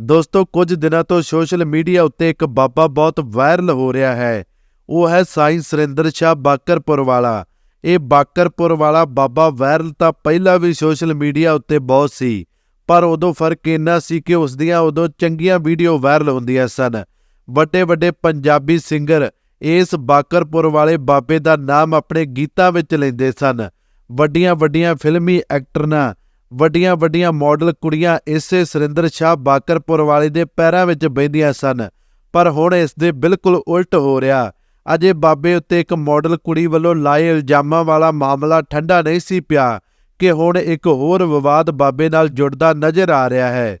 ਦੋਸਤੋ, ਕੁਝ ਦਿਨਾਂ ਤੋਂ ਸੋਸ਼ਲ ਮੀਡੀਆ ਉੱਤੇ ਇੱਕ ਬਾਬਾ ਬਹੁਤ ਵਾਇਰਲ ਹੋ ਰਿਹਾ ਹੈ। ਉਹ ਹੈ ਸਾਈਂ ਸੁਰਿੰਦਰ ਸ਼ਾਹ ਬਾਕਰਪੁਰ ਵਾਲਾ। ਇਹ ਬਾਕਰਪੁਰ ਵਾਲਾ ਬਾਬਾ ਵਾਇਰਲ ਤਾਂ ਪਹਿਲਾਂ ਵੀ ਸੋਸ਼ਲ ਮੀਡੀਆ ਉੱਤੇ ਬਹੁਤ ਸੀ, ਪਰ ਉਦੋਂ ਫ਼ਰਕ ਇੰਨਾ ਸੀ ਕਿ ਉਸ ਦੀਆਂ ਉਦੋਂ ਚੰਗੀਆਂ ਵੀਡੀਓ ਵਾਇਰਲ ਹੁੰਦੀਆਂ ਸਨ। ਵੱਡੇ ਵੱਡੇ ਪੰਜਾਬੀ ਸਿੰਗਰ ਇਸ ਬਾਕਰਪੁਰ ਵਾਲੇ ਬਾਬੇ ਦਾ ਨਾਮ ਆਪਣੇ ਗੀਤਾਂ ਵਿੱਚ ਲੈਂਦੇ ਸਨ। ਵੱਡੀਆਂ ਵੱਡੀਆਂ ਫਿਲਮੀ ਐਕਟਰਨਾਂ ਵੱਡੀਆਂ ਵੱਡੀਆਂ ਮਾਡਲ ਕੁੜੀਆਂ ਇਸੇ ਸੁਰਿੰਦਰ ਸ਼ਾਹ ਬਾਕਰਪੁਰ ਵਾਲੇ ਦੇ ਪੈਰਾਂ ਵਿੱਚ ਬਹਿੰਦੀਆਂ ਸਨ, ਪਰ ਹੁਣ ਇਸ ਦੇ ਬਿਲਕੁਲ ਉਲਟ ਹੋ ਰਿਹਾ। ਅਜੇ ਬਾਬੇ ਉੱਤੇ ਇੱਕ ਮਾਡਲ ਕੁੜੀ ਵੱਲੋਂ ਲਾਏ ਇਲਜ਼ਾਮਾਂ ਵਾਲਾ ਮਾਮਲਾ ਠੰਡਾ ਨਹੀਂ ਸੀ ਪਿਆ ਕਿ ਹੁਣ ਇੱਕ ਹੋਰ ਵਿਵਾਦ ਬਾਬੇ ਨਾਲ ਜੁੜਦਾ ਨਜ਼ਰ ਆ ਰਿਹਾ ਹੈ।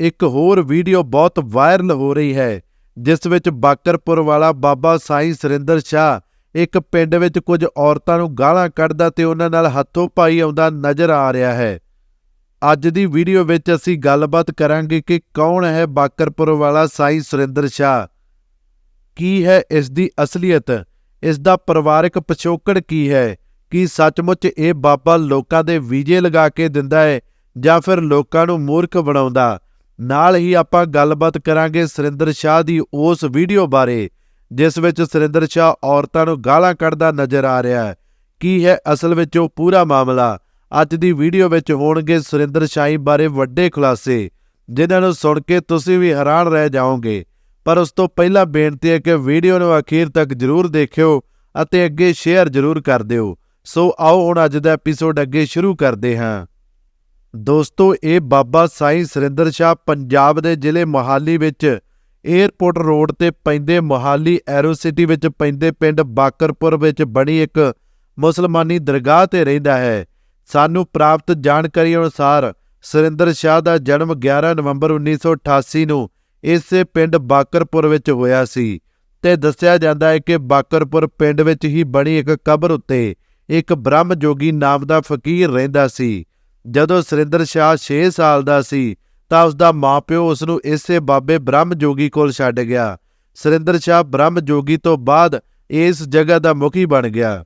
ਇੱਕ ਹੋਰ ਵੀਡੀਓ ਬਹੁਤ ਵਾਇਰਲ ਹੋ ਰਹੀ ਹੈ, ਜਿਸ ਵਿੱਚ ਬਾਕਰਪੁਰ ਵਾਲਾ ਬਾਬਾ ਸਾਈਂ ਸੁਰਿੰਦਰ ਸ਼ਾਹ ਇੱਕ ਪਿੰਡ ਵਿੱਚ ਕੁਝ ਔਰਤਾਂ ਨੂੰ ਗਾਲਾਂ ਕੱਢਦਾ ਤੇ ਉਹਨਾਂ ਨਾਲ ਹੱਥੋਂ ਪਾਈ ਆਉਂਦਾ ਨਜ਼ਰ ਆ ਰਿਹਾ ਹੈ। ਅੱਜ ਦੀ ਵੀਡੀਓ ਵਿੱਚ ਅਸੀਂ ਗੱਲਬਾਤ ਕਰਾਂਗੇ ਕਿ ਕੌਣ ਹੈ ਬਾਕਰਪੁਰ ਵਾਲਾ ਸਾਈਂ ਸੁਰਿੰਦਰ ਸ਼ਾਹ। ਕੀ ਹੈ ਇਸ ਦੀ ਅਸਲੀਅਤ? ਇਸ ਦਾ ਪਰਿਵਾਰਕ ਪਿਛੋਕੜ ਕੀ ਹੈ? ਕੀ ਸੱਚਮੁੱਚ ਇਹ ਬਾਬਾ ਲੋਕਾਂ ਦੇ ਵੀਜ਼ੇ ਲਗਾ ਕੇ ਦਿੰਦਾ ਹੈ ਜਾਂ ਫਿਰ ਲੋਕਾਂ ਨੂੰ ਮੂਰਖ ਬਣਾਉਂਦਾ? ਨਾਲ ਹੀ ਆਪਾਂ ਗੱਲਬਾਤ ਕਰਾਂਗੇ ਸੁਰਿੰਦਰ ਸ਼ਾਹ ਦੀ ਉਸ ਵੀਡੀਓ ਬਾਰੇ, ਜਿਸ ਵਿੱਚ ਸੁਰਿੰਦਰ ਸ਼ਾਹ ਔਰਤਾਂ ਨੂੰ ਗਾਲਾਂ ਕੱਢਦਾ ਨਜ਼ਰ ਆ ਰਿਹਾ ਹੈ। ਕੀ ਹੈ ਅਸਲ ਵਿੱਚ ਉਹ ਪੂਰਾ ਮਾਮਲਾ? ਅੱਜ ਦੀ ਵੀਡੀਓ ਵਿੱਚ ਹੋਣਗੇ ਸੁਰਿੰਦਰ ਸ਼ਾਹੀ ਬਾਰੇ ਵੱਡੇ ਖੁਲਾਸੇ, ਜਿਨ੍ਹਾਂ ਨੂੰ ਸੁਣ ਕੇ ਤੁਸੀਂ ਵੀ ਹੈਰਾਨ ਰਹਿ ਜਾਓਗੇ। ਪਰ ਉਸ ਤੋਂ ਪਹਿਲਾਂ ਬੇਨਤੀ ਹੈ ਕਿ ਵੀਡੀਓ ਨੂੰ ਅਖੀਰ ਤੱਕ ਜਰੂਰ ਦੇਖਿਓ ਅਤੇ ਅੱਗੇ ਸ਼ੇਅਰ ਜਰੂਰ ਕਰ ਦਿਓ। ਸੋ ਆਓ ਹੁਣ ਅੱਜ ਦਾ ਐਪੀਸੋਡ ਅੱਗੇ ਸ਼ੁਰੂ ਕਰਦੇ ਹਾਂ। ਦੋਸਤੋ, ਇਹ ਬਾਬਾ ਸਾਈਂ ਸੁਰਿੰਦਰ ਸ਼ਾਹ ਪੰਜਾਬ ਦੇ ਜ਼ਿਲ੍ਹੇ ਮੋਹਾਲੀ ਵਿੱਚ ਏਅਰਪੋਰਟ ਰੋਡ ਤੇ ਪੈਂਦੇ ਮੋਹਾਲੀ ਐਰੋ ਸਿਟੀ ਵਿੱਚ ਪੈਂਦੇ ਪਿੰਡ ਬਾਕਰਪੁਰ ਵਿੱਚ ਬਣੀ ਇੱਕ ਮੁਸਲਮਾਨੀ ਦਰਗਾਹ ਤੇ ਰਹਿੰਦਾ ਹੈ। ਸਾਨੂੰ ਪ੍ਰਾਪਤ ਜਾਣਕਾਰੀ ਅਨੁਸਾਰ ਸੁਰਿੰਦਰ ਸ਼ਾਹ ਦਾ ਜਨਮ 11 ਨਵੰਬਰ 1988 ਨੂੰ ਇਸੇ ਪਿੰਡ ਬਾਕਰਪੁਰ ਵਿੱਚ ਹੋਇਆ ਸੀ ਤੇ ਦੱਸਿਆ ਜਾਂਦਾ ਹੈ ਕਿ ਬਾਕਰਪੁਰ ਪਿੰਡ ਵਿੱਚ ਹੀ ਬਣੀ ਇੱਕ ਕਬਰ ਉੱਤੇ ਇੱਕ ਬ੍ਰਹਮ ਜੋਗੀ ਨਾਮ ਦਾ ਫਕੀਰ ਰਹਿੰਦਾ ਸੀ। ਜਦੋਂ ਸੁਰਿੰਦਰ ਸ਼ਾਹ 6 ਸਾਲ ਦਾ ਸੀ ਤਾਂ ਉਸ ਦਾ ਮਾਪਿਓ ਉਸ ਨੂੰ ਇਸੇ ਬਾਬੇ ਬ੍ਰਹਮ ਜੋਗੀ ਕੋਲ ਛੱਡ ਗਿਆ। ਸੁਰਿੰਦਰ ਸ਼ਾਹ ਬ੍ਰਹਮ ਜੋਗੀ ਤੋਂ ਬਾਅਦ ਇਸ ਜਗ੍ਹਾ ਦਾ ਮੁਖੀ ਬਣ ਗਿਆ।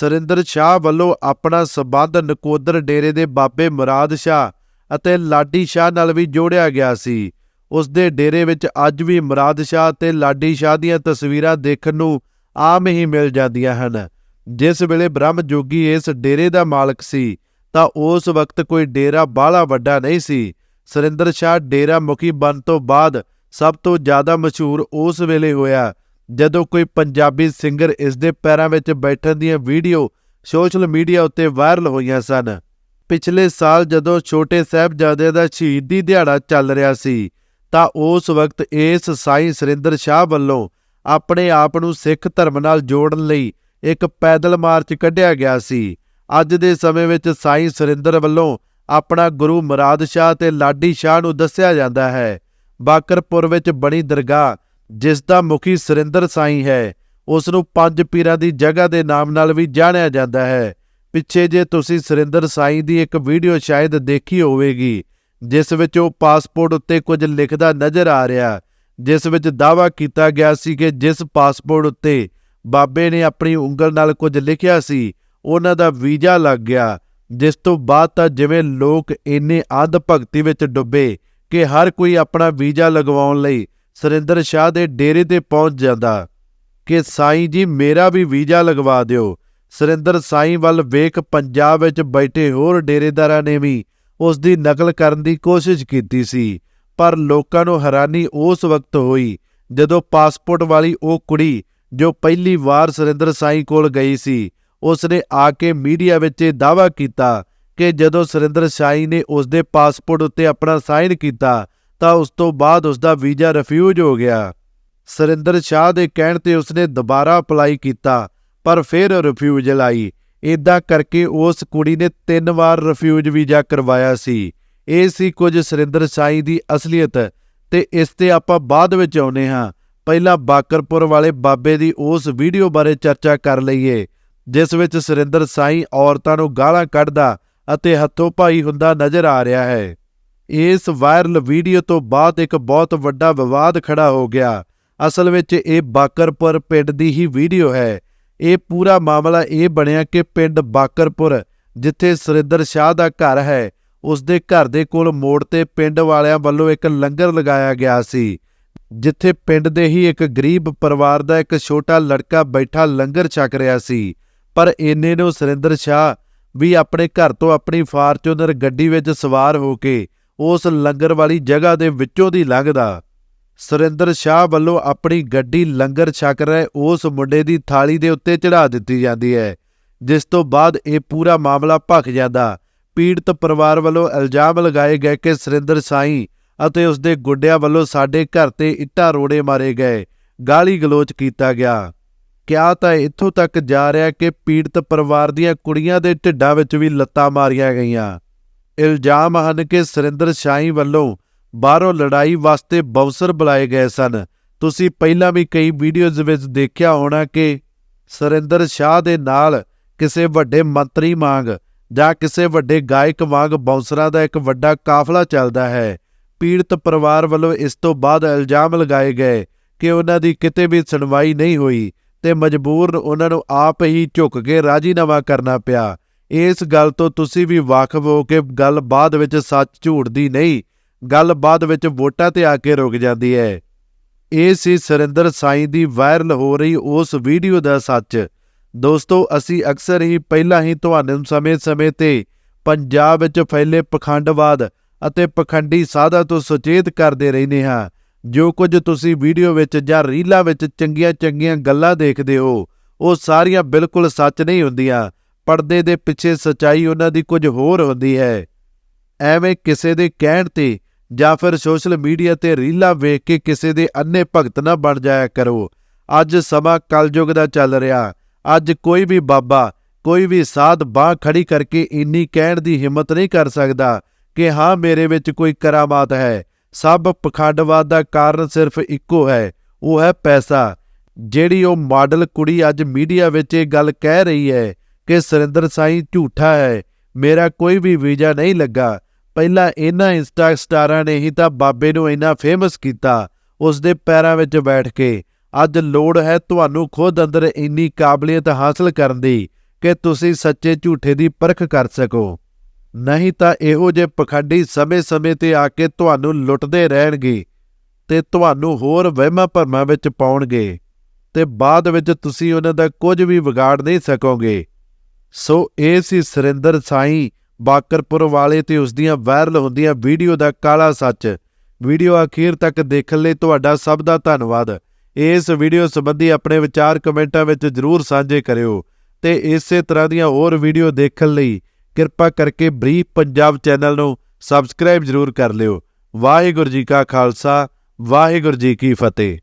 ਸੁਰਿੰਦਰ ਸ਼ਾਹ ਵੱਲੋਂ ਆਪਣਾ ਸਬੰਧ ਨਕੋਦਰ ਡੇਰੇ ਦੇ ਬਾਬੇ ਮੁਰਾਦ ਸ਼ਾਹ ਅਤੇ ਲਾਡੀ ਸ਼ਾਹ ਨਾਲ ਵੀ ਜੋੜਿਆ ਗਿਆ ਸੀ। ਉਸ ਦੇ ਡੇਰੇ ਵਿੱਚ ਅੱਜ ਵੀ ਮੁਰਾਦ ਸ਼ਾਹ ਤੇ ਲਾਡੀ ਸ਼ਾਹ ਦੀਆਂ ਤਸਵੀਰਾਂ ਦੇਖਣ ਨੂੰ ਆਮ ਹੀ ਮਿਲ ਜਾਂਦੀਆਂ ਹਨ। ਜਿਸ ਵੇਲੇ ਬ੍ਰਹਮ ਜੋਗੀ ਇਸ ਡੇਰੇ ਦਾ ਮਾਲਕ ਸੀ, ਤਾਂ ਉਸ ਵਕਤ ਕੋਈ ਡੇਰਾ ਬਾਹਲਾ ਵੱਡਾ ਨਹੀਂ ਸੀ। ਸੁਰਿੰਦਰ ਸ਼ਾਹ ਡੇਰਾ ਮੁਖੀ ਬਣ ਤੋਂ ਬਾਅਦ ਸਭ ਤੋਂ ਜ਼ਿਆਦਾ ਮਸ਼ਹੂਰ ਉਸ ਵੇਲੇ ਹੋਇਆ ਜਦੋਂ ਕੋਈ ਪੰਜਾਬੀ ਸਿੰਗਰ ਇਸ ਦੇ ਪੈਰਾਂ ਵਿੱਚ ਬੈਠਣ ਦੀਆਂ ਵੀਡੀਓ ਸੋਸ਼ਲ ਮੀਡੀਆ ਉੱਤੇ ਵਾਇਰਲ ਹੋਈਆਂ ਸਨ। ਪਿਛਲੇ ਸਾਲ ਜਦੋਂ ਛੋਟੇ ਸਾਹਿਬਜ਼ਾਦੇ ਦਾ ਸ਼ਹੀਦੀ ਦਿਹਾੜਾ ਚੱਲ ਰਿਹਾ ਸੀ, ਤਾਂ ਉਸ ਵਕਤ ਇਸ ਸਾਈਂ ਸੁਰਿੰਦਰ ਸ਼ਾਹ ਵੱਲੋਂ ਆਪਣੇ ਆਪ ਨੂੰ ਸਿੱਖ ਧਰਮ ਨਾਲ ਜੋੜਨ ਲਈ ਇੱਕ ਪੈਦਲ ਮਾਰਚ ਕੱਢਿਆ ਗਿਆ ਸੀ। ਅੱਜ ਦੇ ਸਮੇਂ ਵਿੱਚ ਸਾਈਂ ਸੁਰਿੰਦਰ ਵੱਲੋਂ ਆਪਣਾ ਗੁਰੂ ਮੁਰਾਦ ਸ਼ਾਹ ਤੇ ਲਾਡੀ ਸ਼ਾਹ ਨੂੰ ਦੱਸਿਆ ਜਾਂਦਾ ਹੈ। ਬਾਕਰਪੁਰ ਵਿੱਚ ਬਣੀ ਦਰਗਾਹ ਜਿਸ ਦਾ ਮੁਖੀ ਸੁਰਿੰਦਰ ਸਾਈਂ ਹੈ ਉਸ ਨੂੰ ਪੰਜ ਪੀਰਾਂ ਦੀ ਜਗ੍ਹਾ ਦੇ ਨਾਮ ਨਾਲ ਵੀ ਜਾਣਿਆ ਜਾਂਦਾ ਹੈ। ਪਿੱਛੇ ਜੇ ਤੁਸੀਂ ਸੁਰਿੰਦਰ ਸਾਈਂ ਦੀ ਇੱਕ ਵੀਡੀਓ ਸ਼ਾਇਦ ਦੇਖੀ ਹੋਵੇਗੀ, ਜਿਸ ਵਿੱਚ ਉਹ ਪਾਸਪੋਰਟ ਉੱਤੇ ਕੁਝ ਲਿਖਦਾ ਨਜ਼ਰ ਆ ਰਿਹਾ, ਜਿਸ ਵਿੱਚ ਦਾਅਵਾ ਕੀਤਾ ਗਿਆ ਸੀ ਕਿ ਜਿਸ ਪਾਸਪੋਰਟ ਉੱਤੇ ਬਾਬੇ ਨੇ ਆਪਣੀ ਉਂਗਲ ਨਾਲ ਕੁਝ ਲਿਖਿਆ ਸੀ, ਉਹਨਾਂ ਦਾ ਵੀਜ਼ਾ ਲੱਗ ਗਿਆ, ਜਿਸ ਤੋਂ ਬਾਅਦ ਤਾਂ ਜਿਵੇਂ ਲੋਕ ਇੰਨੇ ਅੰਧ ਭਗਤੀ ਵਿੱਚ ਡੁੱਬੇ ਕਿ ਹਰ ਕੋਈ ਆਪਣਾ ਵੀਜ਼ਾ ਲਗਵਾਉਣ ਲਈ ਸੁਰਿੰਦਰ ਸ਼ਾਹ ਦੇ ਡੇਰੇ ਤੇ ਪਹੁੰਚ ਜਾਂਦਾ। ਕਿ ਸਾਈਂ ਜੀ, ਮੇਰਾ ਵੀ ਵੀਜ਼ਾ ਲਗਵਾ ਦਿਓ। ਸੁਰਿੰਦਰ ਸਾਈਂ ਵੱਲ ਵੇਖ ਪੰਜਾਬ ਵਿੱਚ ਬੈਠੇ ਹੋਰ ਡੇਰੇਦਾਰਾਂ ਨੇ ਵੀ ਉਸ ਦੀ ਨਕਲ ਕਰਨ ਦੀ ਕੋਸ਼ਿਸ਼ ਕੀਤੀ ਸੀ। ਪਰ ਲੋਕਾਂ ਨੂੰ ਹੈਰਾਨੀ ਉਸ ਵਕਤ ਹੋਈ ਜਦੋਂ ਪਾਸਪੋਰਟ ਵਾਲੀ ਉਹ ਕੁੜੀ ਜੋ ਪਹਿਲੀ ਵਾਰ ਸੁਰਿੰਦਰ ਸਾਈਂ ਕੋਲ ਗਈ ਸੀ ਉਸ ਨੇ ਆ ਕੇ ਮੀਡੀਆ ਵਿੱਚ ਇਹ ਦਾਅਵਾ ਕੀਤਾ ਕਿ ਜਦੋਂ ਸੁਰਿੰਦਰ ਸਾਈਂ ਨੇ ਉਸ ਦੇ ਪਾਸਪੋਰਟ ਉੱਤੇ ਆਪਣਾ ਸਾਈਨ ਕੀਤਾ ਤਾਂ ਉਸ ਤੋਂ ਬਾਅਦ ਉਸ ਦਾ ਵੀਜ਼ਾ ਰਿਫਿਊਜ ਹੋ ਗਿਆ। ਸੁਰਿੰਦਰ ਸ਼ਾਹ ਦੇ ਕਹਿਣ ਤੇ ਉਸਨੇ ਦੁਬਾਰਾ ਅਪਲਾਈ ਕੀਤਾ, ਪਰ ਫਿਰ ਰਿਫਿਊਜ਼ਲ ਆਈ ਇਦਾਂ ਕਰਕੇ ਉਸ ਕੁੜੀ ਨੇ ਤਿੰਨ ਵਾਰ ਰਿਫਿਊਜ ਵੀਜ਼ਾ ਕਰਵਾਇਆ ਸੀ। ਇਹ ਸੀ ਕੁਝ ਸੁਰਿੰਦਰ ਸਾਈਂ ਦੀ ਅਸਲੀਅਤ, ਤੇ ਇਸ ਤੇ ਆਪਾਂ ਬਾਅਦ ਵਿੱਚ ਆਉਨੇ ਹਾਂ। ਪਹਿਲਾਂ ਬਾਕਰਪੁਰ ਵਾਲੇ ਬਾਬੇ ਦੀ ਉਸ ਵੀਡੀਓ ਬਾਰੇ ਚਰਚਾ ਕਰ ਲਈਏ, ਜਿਸ ਵਿੱਚ ਸੁਰਿੰਦਰ ਸਾਈਂ ਔਰਤਾਂ ਨੂੰ ਗਾਲਾਂ ਕੱਢਦਾ ਅਤੇ ਹੱਥੋਂ ਪਾਈ ਹੁੰਦਾ ਨਜ਼ਰ ਆ ਰਿਹਾ ਹੈ। ਇਸ ਵਾਇਰਲ ਵੀਡੀਓ ਤੋਂ ਬਾਅਦ ਇੱਕ ਬਹੁਤ ਵੱਡਾ ਵਿਵਾਦ ਖੜਾ ਹੋ ਗਿਆ। ਅਸਲ ਵਿੱਚ ਇਹ ਬਾਕਰਪੁਰ ਪਿੰਡ ਦੀ ਹੀ ਵੀਡੀਓ ਹੈ। ਇਹ ਪੂਰਾ ਮਾਮਲਾ ਇਹ ਬਣਿਆ ਕਿ ਪਿੰਡ ਬਾਕਰਪੁਰ, ਜਿੱਥੇ ਸੁਰਿੰਦਰ ਸ਼ਾਹ ਦਾ ਘਰ ਹੈ ਉਸ ਦੇ ਘਰ ਦੇ ਕੋਲ ਮੋੜ ਤੇ ਪਿੰਡ ਵਾਲਿਆਂ ਵੱਲੋਂ ਇੱਕ ਲੰਗਰ ਲਗਾਇਆ ਗਿਆ ਸੀ, ਜਿੱਥੇ ਪਿੰਡ ਦੇ ਹੀ ਇੱਕ ਗਰੀਬ ਪਰਿਵਾਰ ਦਾ ਇੱਕ ਛੋਟਾ ਲੜਕਾ ਬੈਠਾ ਲੰਗਰ ਛਕ ਰਿਹਾ ਸੀ। ਪਰ ਇੰਨੇ ਨੂੰ ਸੁਰਿੰਦਰ ਸ਼ਾਹ ਵੀ ਆਪਣੇ ਘਰ ਤੋਂ ਆਪਣੀ ਫਾਰਚੂਨਰ ਗੱਡੀ ਵਿੱਚ ਸਵਾਰ ਹੋ ਕੇ ਉਸ ਲੰਗਰ ਵਾਲੀ ਜਗ੍ਹਾ ਦੇ ਵਿੱਚੋਂ ਦੀ ਲੰਘਦਾ। ਸੁਰਿੰਦਰ ਸ਼ਾਹ ਵੱਲੋਂ ਆਪਣੀ ਗੱਡੀ ਲੰਗਰ ਛਕ ਰਹੇ ਉਸ ਮੁੰਡੇ ਦੀ ਥਾਲੀ ਦੇ ਉੱਤੇ ਚੜਾ ਦਿੱਤੀ ਜਾਂਦੀ ਹੈ, ਜਿਸ ਤੋਂ ਬਾਅਦ ਇਹ ਪੂਰਾ ਮਾਮਲਾ ਭਖ ਜਾਂਦਾ। ਪੀੜਤ ਪਰਿਵਾਰ ਵੱਲੋਂ ਇਲਜ਼ਾਮ ਲਗਾਏ ਗਏ ਕਿ ਸੁਰਿੰਦਰ ਸਾਈਂ ਅਤੇ ਉਸ ਦੇ ਗੁੱਡਿਆਂ ਵੱਲੋਂ ਸਾਡੇ ਘਰ ਤੇ ਇੱਟਾਂ ਰੋੜੇ ਮਾਰੇ ਗਏ। ਗਾਲੀ ਗਲੋਚ ਕੀਤਾ ਗਿਆ। ਕਿਆ ਤਾਂ ਇੱਥੋਂ ਤੱਕ ਜਾ ਰਿਹਾ ਕਿ ਪੀੜਤ ਪਰਿਵਾਰ ਦੀਆਂ ਕੁੜੀਆਂ ਦੇ ਢਿੱਡਾਂ ਵਿੱਚ ਵੀ ਲੱਤਾਂ ਮਾਰੀਆਂ ਗਈਆਂ। ਇਲਜ਼ਾਮ ਹਨ ਕਿ ਸੁਰਿੰਦਰ ਸ਼ਾਹੀ ਵੱਲੋਂ ਬਾਹਰੋਂ ਲੜਾਈ ਵਾਸਤੇ ਬਾਉਂਸਰ ਬੁਲਾਏ ਗਏ ਸਨ। ਤੁਸੀਂ ਪਹਿਲਾਂ ਵੀ ਕਈ ਵੀਡੀਓਜ਼ ਵਿੱਚ ਦੇਖਿਆ ਹੋਣਾ ਕਿ ਸੁਰਿੰਦਰ ਸ਼ਾਹ ਦੇ ਨਾਲ ਕਿਸੇ ਵੱਡੇ ਮੰਤਰੀ ਵਾਂਗ ਜਾਂ ਕਿਸੇ ਵੱਡੇ ਗਾਇਕ ਵਾਂਗ ਬੌਂਸਰਾਂ ਦਾ ਇੱਕ ਵੱਡਾ ਕਾਫਲਾ ਚੱਲਦਾ ਹੈ। ਪੀੜਤ ਪਰਿਵਾਰ ਵੱਲੋਂ ਇਸ ਤੋਂ ਬਾਅਦ ਇਲਜ਼ਾਮ ਲਗਾਏ ਗਏ ਕਿ ਉਹਨਾਂ ਦੀ ਕਿਤੇ ਵੀ ਸੁਣਵਾਈ ਨਹੀਂ ਹੋਈ ਤੇ ਮਜਬੂਰਨ ਉਹਨਾਂ ਨੂੰ ਆਪ ਹੀ ਝੁਕ ਕੇ ਰਾਜੀਨਾਮਾ ਕਰਨਾ ਪਿਆ। ਇਸ ਗੱਲ ਤੋਂ ਤੁਸੀਂ ਵੀ ਵਾਕਿਫ ਹੋ ਕਿ ਗੱਲ ਬਾਅਦ ਵਿੱਚ ਸੱਚ ਝੂਠ ਦੀ ਨਹੀਂ, ਗੱਲ ਬਾਅਦ ਵਿੱਚ ਵੋਟਾਂ ਤੇ ਆ ਕੇ ਰੁਕ ਜਾਂਦੀ ਹੈ। ਇਹ ਸੀ ਸੁਰਿੰਦਰ ਸਾਈਂ ਦੀ ਵਾਇਰਲ ਹੋ ਰਹੀ ਉਸ ਵੀਡੀਓ ਦਾ ਸੱਚ। ਦੋਸਤੋ, ਅਸੀਂ ਅਕਸਰ ਹੀ ਪਹਿਲਾਂ ਹੀ ਤੁਹਾਨੂੰ ਸਮੇਂ-ਸਮੇਂ ਤੇ ਪੰਜਾਬ ਵਿੱਚ ਫੈਲੇ ਪਖੰਡਵਾਦ ਅਤੇ ਪਖੰਡੀ ਸਾਧਾ ਤੋਂ ਸੁਚੇਤ ਕਰਦੇ ਰਹਿੰਦੇ ਹਾਂ। ਜੋ ਕੁਝ ਤੁਸੀਂ ਵੀਡੀਓ ਵਿੱਚ ਜਾਂ ਰੀਲਾਂ ਵਿੱਚ ਚੰਗੀਆਂ-ਚੰਗੀਆਂ ਗੱਲਾਂ ਦੇਖਦੇ ਹੋ, ਉਹ ਸਾਰੀਆਂ ਬਿਲਕੁਲ ਸੱਚ ਨਹੀਂ ਹੁੰਦੀਆਂ। ਪਰਦੇ ਦੇ ਪਿੱਛੇ ਸਚਾਈ ਉਹਨਾਂ ਦੀ ਕੁਝ ਹੋਰ ਹੁੰਦੀ ਹੈ। ਐਵੇਂ ਕਿਸੇ ਦੇ ਕਹਿਣ ਤੇ ਜਾਂ ਫਿਰ ਸੋਸ਼ਲ ਮੀਡੀਆ ਤੇ ਰੀਲਾਂ ਵੇਖ ਕੇ ਕਿਸੇ ਦੇ ਅੰਨੇ ਭਗਤ ਨਾ ਬਣ ਜਾਇਆ ਕਰੋ। ਅੱਜ ਸਮਾਂ ਕਲਯੁਗ ਦਾ ਚੱਲ ਰਿਹਾ। ਅੱਜ ਕੋਈ ਵੀ ਬਾਬਾ, ਕੋਈ ਵੀ ਸਾਧ ਬਾਹ ਖੜੀ ਕਰਕੇ ਇੰਨੀ ਕਹਿਣ ਦੀ ਹਿੰਮਤ ਨਹੀਂ ਕਰ ਸਕਦਾ ਕਿ ਹਾਂ, ਮੇਰੇ ਵਿੱਚ ਕੋਈ ਕਰਾਮਾਤ ਹੈ। ਸਭ ਪਖੰਡਵਾਦ ਦਾ ਕਾਰਨ ਸਿਰਫ ਇੱਕੋ ਹੈ, ਉਹ ਹੈ ਪੈਸਾ। ਜਿਹੜੀ ਉਹ ਮਾਡਲ ਕੁੜੀ ਅੱਜ ਮੀਡੀਆ ਵਿੱਚ ਇਹ ਗੱਲ ਕਹਿ ਰਹੀ ਹੈ ਕਿ ਸੁਰਿੰਦਰ ਸਾਈ ਝੂਠਾ ਹੈ, ਮੇਰਾ ਕੋਈ ਵੀ ਵੀਜ਼ਾ ਨਹੀਂ ਲੱਗਾ। ਪਹਿਲਾਂ ਇਹਨਾਂ ਇੰਸਟਾ ਸਟਾਰਾਂ ਨੇ ਹੀ ਤਾਂ ਬਾਬੇ ਨੂੰ ਇੰਨਾ ਫੇਮਸ ਕੀਤਾ, ਉਸ ਦੇ ਪੈਰਾਂ ਵਿੱਚ ਬੈਠ ਕੇ। ਅੱਜ ਲੋੜ ਹੈ ਤੁਹਾਨੂੰ ਖੁਦ ਅੰਦਰ ਇੰਨੀ ਕਾਬਲੀਅਤ ਹਾਸਲ ਕਰਨ ਦੀ ਕਿ ਤੁਸੀਂ ਸੱਚੇ ਝੂਠੇ ਦੀ ਪਰਖ ਕਰ ਸਕੋ। ਨਹੀਂ ਤਾਂ ਇਹੋ ਜਿਹੇ ਪਖੰਡੀ ਸਮੇਂ-ਸਮੇਂ ਤੇ ਆ ਕੇ ਤੁਹਾਨੂੰ ਲੁੱਟਦੇ ਰਹਿਣਗੇ ਤੇ ਤੁਹਾਨੂੰ ਹੋਰ ਵਹਿਮਾਂ ਭਰਮਾਂ ਵਿੱਚ ਪਾਉਣਗੇ ਤੇ ਬਾਅਦ ਵਿੱਚ ਤੁਸੀਂ ਉਹਨਾਂ ਦਾ ਕੁਝ ਵੀ ਵਿਗਾੜ ਨਹੀਂ ਸਕੋਗੇ। ਸੋ ਇਹ ਸੀ ਸੁਰਿੰਦਰ ਸਾਈਂ ਬਾਕਰਪੁਰ ਵਾਲੇ ਤੇ ਉਸ ਦੀਆਂ ਵਾਇਰਲ ਹੁੰਦੀਆਂ ਵੀਡੀਓ ਦਾ ਕਾਲਾ ਸੱਚ। ਵੀਡੀਓ ਅਖੀਰ ਤੱਕ ਦੇਖਣ ਲਈ ਤੁਹਾਡਾ ਸਭ ਦਾ ਧੰਨਵਾਦ। ਇਸ ਵੀਡੀਓ ਸੰਬੰਧੀ ਆਪਣੇ ਵਿਚਾਰ ਕਮੈਂਟਾਂ ਵਿੱਚ ਜਰੂਰ ਸਾਂਝੇ ਕਰਿਓ ਤੇ ਇਸੇ ਤਰ੍ਹਾਂ ਦੀਆਂ ਹੋਰ ਵੀਡੀਓ ਦੇਖਣ ਲਈ ਕਿਰਪਾ ਕਰਕੇ ਬਰੀਫ ਪੰਜਾਬ ਚੈਨਲ ਨੂੰ ਸਬਸਕ੍ਰਾਈਬ ਜਰੂਰ ਕਰ ਲਿਓ। ਵਾਹਿਗੁਰੂ ਜੀ ਕਾ ਖਾਲਸਾ, ਵਾਹਿਗੁਰੂ ਜੀ ਕੀ ਫਤਿਹ।